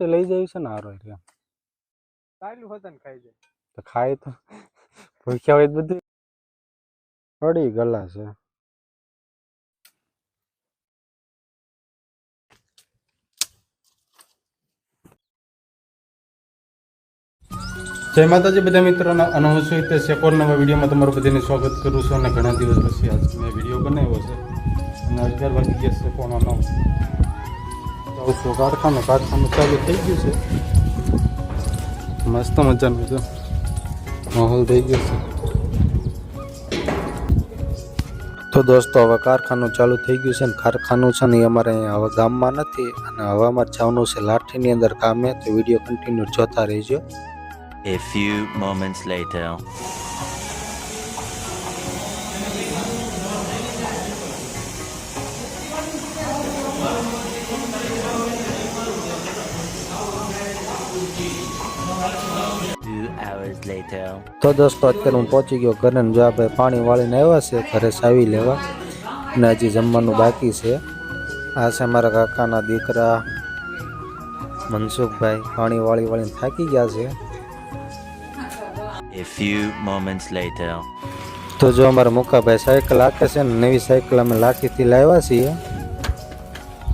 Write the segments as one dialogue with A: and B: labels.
A: માટે લઈ જાય છે ને હારો એટલે
B: ચાલ્યું હોતા ને ખાઈ જાય
A: તો ખાય તો ભૂખ્યા હોય તો બધું અડી ગલા છે જય માતાજી બધા મિત્રોને અને હું છું તે સેકોર નવા વિડીયોમાં તમારું બધાને સ્વાગત કરું છું અને ઘણા દિવસ પછી આજ મેં વીડિયો બનાવ્યો છે અને અગિયાર વાગી ગયા છે પોણા નવ છું કારખાનું કારખાનું ચાલુ થઈ ગયું છે. મસ્ત મજાનું છે. માહોલ થઈ ગયો છે. તો દોસ્તો, હવે કારખાનું ચાલુ થઈ ગયું છે ને કારખાનું છે ને એ અમારે અહીંયા હવે ગામમાં નથી અને હવે અમારે જવાનું છે લાઠીની અંદર કામે. તો વીડિયો કન્ટિન્યુ જોતા રહેજો.
C: A few moments later.
A: તો દોસ્તો અત્યારે હું પહોંચી ગયો ઘરે જો આપણે પાણી વાળીને આવ્યા છે ઘરે સાવી લેવા. અને હજી જમવાનું બાકી છે. આ છે મારા કાકાના દીકરા મનસુખભાઈ. પાણી વાળી વાળીને થાકી ગયા છે.
C: A few moments later.
A: તો જો અમારા મુકાભાઈ સાયકલ આખે છે ને નવી સાયકલ અમે લાઠીથી લાવ્યા છીએ.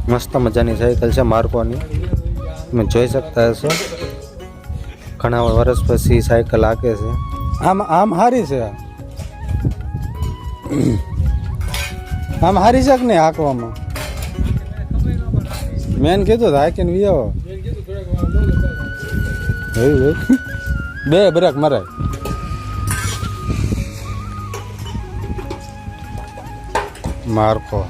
A: મસ્ત મજાની સાયકલ છે માર્કોની. તમે જોઈ શકતા હશો. ઘણા વર્ષ પછી સાયકલ હાકે છે. આમ આમ હારી છે આમ હારી છે કે નહીં હાંકવામાં? મેન કીધું તો હાકીને વી આવો. બે બ્રેક મરાય. માર્કો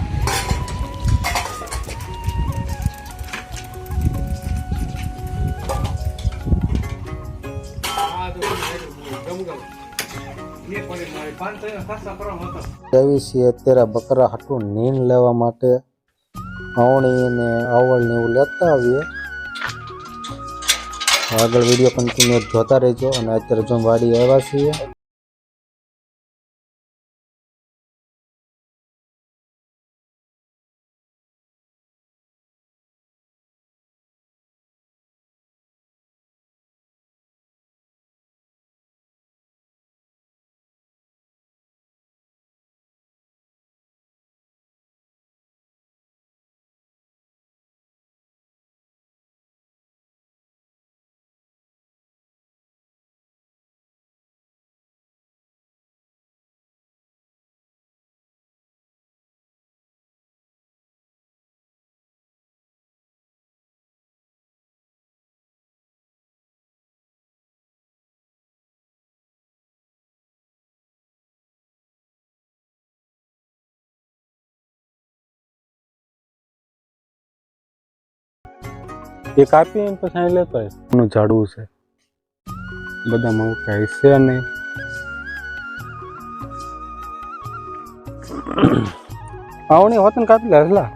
A: એવી છીએ અત્યારે બકરા હાટું નીન લેવા માટે અવણી ને અવળ ને એવું લેતા આવીએ. આગળ વીડિયો કન્ટિન્યુ જોતા રહેજો અને અત્યારે જો વાડી આવ્યા છીએ. એ કાપીને પછી અહીં લેતો એનું ઝાડવું છે. બધામાં એવું કાંઈ છે નહીં. આવણી હોત ને કાપી લે હસલા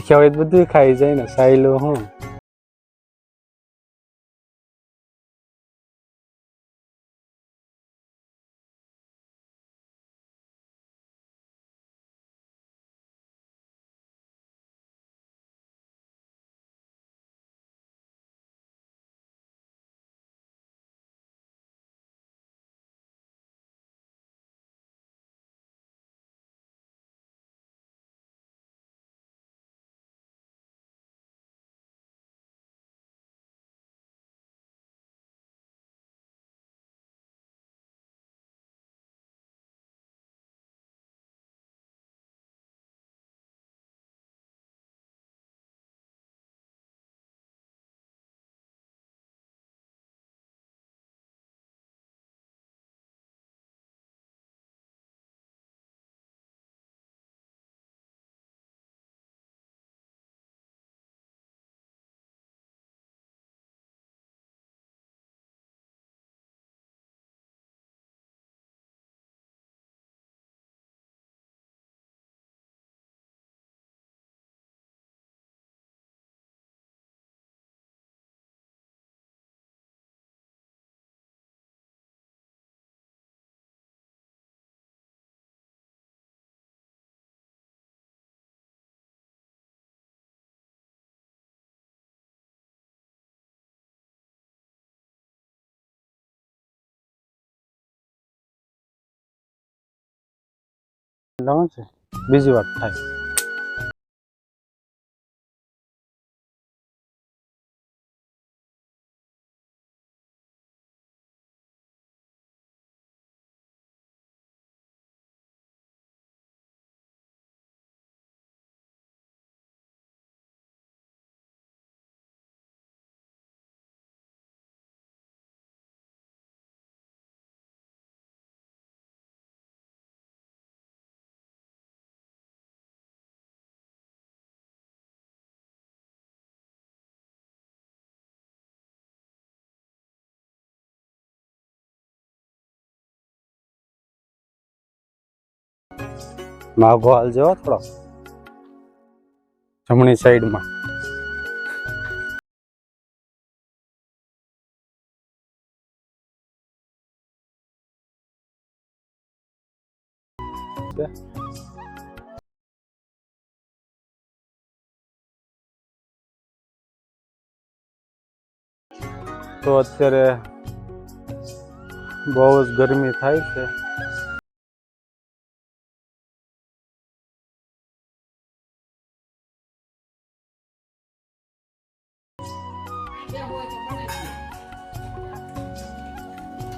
A: ભૂખ્યા હોય બધું ખાઈ જાય ને સાયલો હું. લાવો છે બીજી વાર માગો હાલ જેવો થોડો. જમણી સાઈડમાં. તો અત્યારે બહુ જ ગરમી થાય છે.